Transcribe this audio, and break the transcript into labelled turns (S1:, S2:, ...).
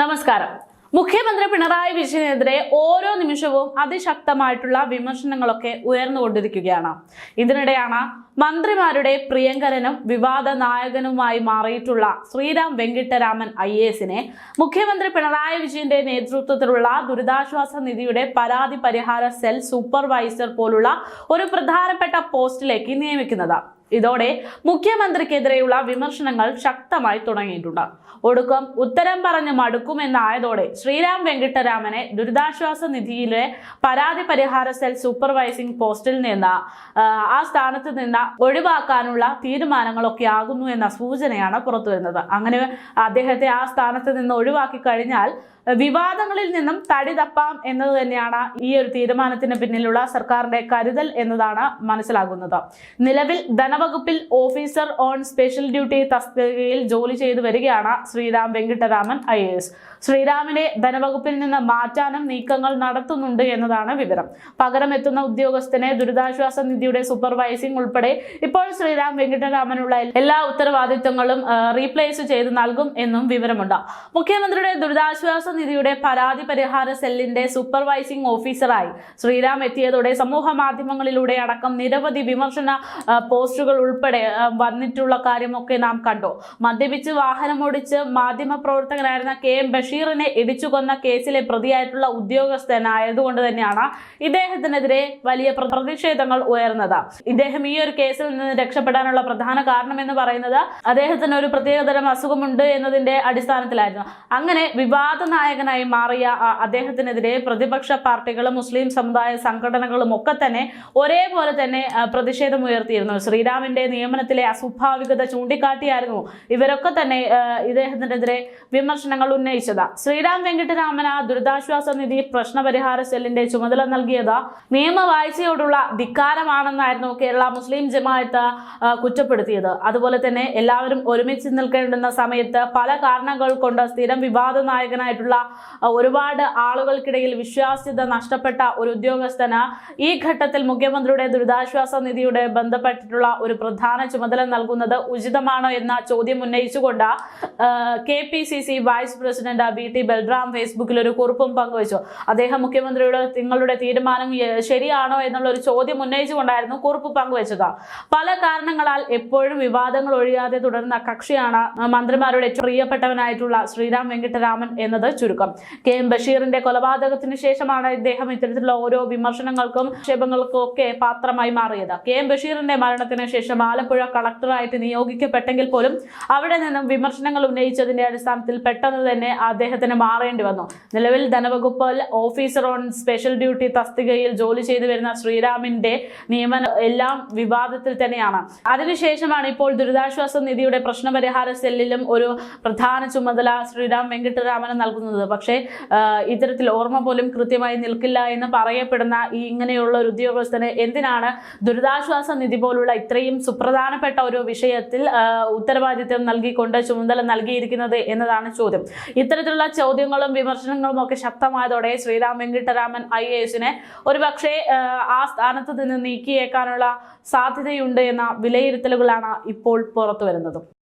S1: നമസ്കാരം. മുഖ്യമന്ത്രി പിണറായി വിജയനെതിരെ ഓരോ നിമിഷവും അതിശക്തമായിട്ടുള്ള വിമർശനങ്ങളൊക്കെ ഉയർന്നുകൊണ്ടിരിക്കുകയാണ്. ഇതിനിടെയാണ് മന്ത്രിമാരുടെ പ്രിയങ്കരനും വിവാദ നായകനുമായി മാറിയിട്ടുള്ള ശ്രീരാം വെങ്കിട്ടരാമൻ ഐ എസിനെ മുഖ്യമന്ത്രി പിണറായി വിജയന്റെ നേതൃത്വത്തിലുള്ള ദുരിതാശ്വാസ നിധിയുടെ പരാതി പരിഹാര സെൽ സൂപ്പർവൈസർ പോലുള്ള ഒരു പ്രധാനപ്പെട്ട പോസ്റ്റിലേക്ക് നിയമിക്കുന്നത്. ഇതോടെ മുഖ്യമന്ത്രിക്കെതിരെയുള്ള വിമർശനങ്ങൾ ശക്തമായി തുടങ്ങിയിട്ടുണ്ട്. ഒടുക്കം ഉത്തരം പറഞ്ഞ് മടുക്കുമെന്നായതോടെ ശ്രീരാം വെങ്കിട്ടരാമനെ ദുരിതാശ്വാസ നിധിയിലെ പരാതി പരിഹാര സെൽ സൂപ്പർവൈസിംഗ് പോസ്റ്റിൽ നിന്ന് ആ, സ്ഥാനത്ത് നിന്ന് ഒഴിവാക്കാനുള്ള തീരുമാനങ്ങളൊക്കെ ആകുന്നു എന്ന സൂചനയാണ് പുറത്തുവരുന്നത്. അങ്ങനെ അദ്ദേഹത്തെ ആ സ്ഥാനത്ത് നിന്ന് ഒഴിവാക്കി കഴിഞ്ഞാൽ വിവാദങ്ങളിൽ നിന്നും തടി തപ്പാം എന്നത് തന്നെയാണ് ഈ ഒരു തീരുമാനത്തിന് പിന്നിലുള്ള സർക്കാരിന്റെ കരുതൽ എന്നതാണ് മനസ്സിലാകുന്നത്. നിലവിൽ ധനവകുപ്പിൽ ഓഫീസർ ഓൺ സ്പെഷ്യൽ ഡ്യൂട്ടി തസ്തികയിൽ ജോലി ചെയ്തു വരികയാണ് Sriram Venkitaraman I A S. ശ്രീരാമിനെ ധനവകുപ്പിൽ നിന്ന് മാറ്റാനും നീക്കങ്ങൾ നടത്തുന്നുണ്ട് എന്നതാണ് വിവരം. പകരം എത്തുന്ന ഉദ്യോഗസ്ഥനെ ദുരിതാശ്വാസ നിധിയുടെ സൂപ്പർവൈസിംഗ് ഉൾപ്പെടെ ഇപ്പോൾ ശ്രീരാം വെങ്കിട്ടരാമനുള്ള എല്ലാ ഉത്തരവാദിത്തങ്ങളും റീപ്ലേസ് ചെയ്ത് നൽകും എന്നും വിവരമുണ്ട്. മുഖ്യമന്ത്രിയുടെ ദുരിതാശ്വാസ നിധിയുടെ പരാതി പരിഹാര സെല്ലിന്റെ സൂപ്പർവൈസിംഗ് ഓഫീസറായി ശ്രീരാം എത്തിയതോടെ സമൂഹ മാധ്യമങ്ങളിലൂടെ അടക്കം നിരവധി വിമർശന ആ, പോസ്റ്റുകൾ ഉൾപ്പെടെ വന്നിട്ടുള്ള കാര്യമൊക്കെ നാം കണ്ടു. മദ്യപിച്ച് മാധ്യമ പ്രവർത്തകനായിരുന്ന കെ എം ബഷീറിനെ ഇടിച്ചു കൊന്ന കേസിലെ പ്രതിയായിട്ടുള്ള ഉദ്യോഗസ്ഥനായതുകൊണ്ട് തന്നെയാണ് ഇദ്ദേഹത്തിനെതിരെ വലിയ പ്ര- പ്രതിഷേധങ്ങൾ ഉയർന്നത്. ഇദ്ദേഹം ഈ ഒരു കേസിൽ നിന്ന് രക്ഷപ്പെടാനുള്ള പ്രധാന കാരണം എന്ന് പറയുന്നത് അദ്ദേഹത്തിന് ഒരു പ്രത്യേകതരം അസുഖമുണ്ട് എന്നതിന്റെ അടിസ്ഥാനത്തിലായിരുന്നു. അങ്ങനെ വിവാദ നായകനായി മാറിയ അദ്ദേഹത്തിനെതിരെ പ്രതിപക്ഷ പാർട്ടികളും മുസ്ലിം സമുദായ സംഘടനകളും ഒക്കെ തന്നെ ഒരേപോലെ തന്നെ പ്രതിഷേധം ഉയർത്തിയിരുന്നു. ശ്രീരാമിന്റെ നിയമനത്തിലെ അസ്വാഭാവികത ചൂണ്ടിക്കാട്ടിയായിരുന്നു ഇവരൊക്കെ തന്നെ ഇദ്ദേഹത്തിനെതിരെ വിമർശനങ്ങൾ ഉന്നയിച്ചത്. ശ്രീരാം വെങ്കിട്ടരാമന ദുരിതാശ്വാസ നിധി പ്രശ്നപരിഹാര സെല്ലിന്റെ ചുമതല നൽകിയത് നിയമവാഴ്ചയോടുള്ള ധിക്കാരമാണെന്നായിരുന്നു കേരള മുസ്ലിം ജമാഅത്ത് കുറ്റപ്പെടുത്തിയത്. അതുപോലെ തന്നെ എല്ലാവരും ഒരുമിച്ച് നിൽക്കേണ്ടുന്ന സമയത്ത് പല കാരണങ്ങൾ കൊണ്ട് സ്ഥിരം വിവാദ നായകനായിട്ടുള്ള ഒരുപാട് ആളുകൾക്കിടയിൽ വിശ്വാസ്യത നഷ്ടപ്പെട്ട ഒരു ഉദ്യോഗസ്ഥന് ഈ ഘട്ടത്തിൽ മുഖ്യമന്ത്രിയുടെ ദുരിതാശ്വാസ നിധിയുടെ ബന്ധപ്പെട്ടിട്ടുള്ള ഒരു പ്രധാന ചുമതല നൽകുന്നത് ഉചിതമാണോ എന്ന ചോദ്യം ഉന്നയിച്ചുകൊണ്ട് K P C C vice president B T Balram ഫേസ്ബുക്കിൽ ഒരു കുറിപ്പും പങ്കുവച്ചു. അദ്ദേഹം മുഖ്യമന്ത്രിയുടെ നിങ്ങളുടെ തീരുമാനം ശരിയാണോ എന്നുള്ള ഒരു ചോദ്യം ഉന്നയിച്ചുകൊണ്ടായിരുന്നു കുറിപ്പ് പങ്കുവച്ചത്. പല കാരണങ്ങളാൽ എപ്പോഴും വിവാദങ്ങൾ ഒഴിയാതെ തുടരുന്ന കക്ഷിയാണ് മന്ത്രിമാരുടെ ഏറ്റവും പ്രിയപ്പെട്ടവനായിട്ടുള്ള ശ്രീരാം വെങ്കിട്ടരാമൻ എന്നത് ചുരുക്കം. കെ എം ബഷീറിന്റെ കൊലപാതകത്തിന് ശേഷമാണ് ഇദ്ദേഹം ഇത്തരത്തിലുള്ള ഓരോ വിമർശനങ്ങൾക്കും ആക്ഷേപങ്ങൾക്കും ഒക്കെ പാത്രമായി മാറിയത്. കെ എം ബഷീറിന്റെ മരണത്തിന് ആലപ്പുഴ കളക്ടറായിട്ട് നിയോഗിക്കപ്പെട്ടെങ്കിൽ പോലും അവിടെ നിന്നും വിമർശനങ്ങൾ ഉന്നയിച്ചതിന്റെ അടിസ്ഥാനത്തിൽ പെട്ടെന്ന് തന്നെ അദ്ദേഹത്തിന് മാറേണ്ടി വന്നു. നിലവിൽ ധനവകുപ്പ് ഓഫീസർ ഓൺ സ്പെഷ്യൽ ഡ്യൂട്ടി തസ്തികയിൽ ജോലി ചെയ്തു വരുന്ന ശ്രീരാമിന്റെ നിയമനം എല്ലാം വിവാദത്തിൽ തന്നെയാണ്. അതിനുശേഷമാണ് ഇപ്പോൾ ദുരിതാശ്വാസ നിധിയുടെ പ്രശ്നപരിഹാര സെല്ലിലും ഒരു പ്രധാന ചുമതല ശ്രീരാം വെങ്കിട്ടരാമന് നൽകുന്നത്. പക്ഷേ ഇത്തരത്തിൽ ഓർമ്മ പോലും കൃത്യമായി നിൽക്കില്ല എന്ന് പറയപ്പെടുന്ന ഈ ഇങ്ങനെയുള്ള ഒരു ഉദ്യോഗസ്ഥന് എന്തിനാണ് ദുരിതാശ്വാസ നിധി പോലുള്ള ഇത്രയും സുപ്രധാനപ്പെട്ട ഒരു വിഷയത്തിൽ ഉത്തരവാദിത്വം നൽകിക്കൊണ്ട് ചുമതല നൽകിയിരിക്കുന്നത് എന്നതാണ് ചോദ്യം. ഇത്തരത്തിലുള്ള ചോദ്യങ്ങളും വിമർശനങ്ങളും ഒക്കെ ശക്തമായതോടെ ശ്രീരാം വെങ്കിട്ടരാമൻ ഐ എ എസിനെ ഒരുപക്ഷെ ആ സ്ഥാനത്ത് നിന്ന് നീക്കിയേക്കാനുള്ള സാധ്യതയുണ്ട് എന്ന വിലയിരുത്തലുകളാണ് ഇപ്പോൾ പുറത്തു വരുന്നത്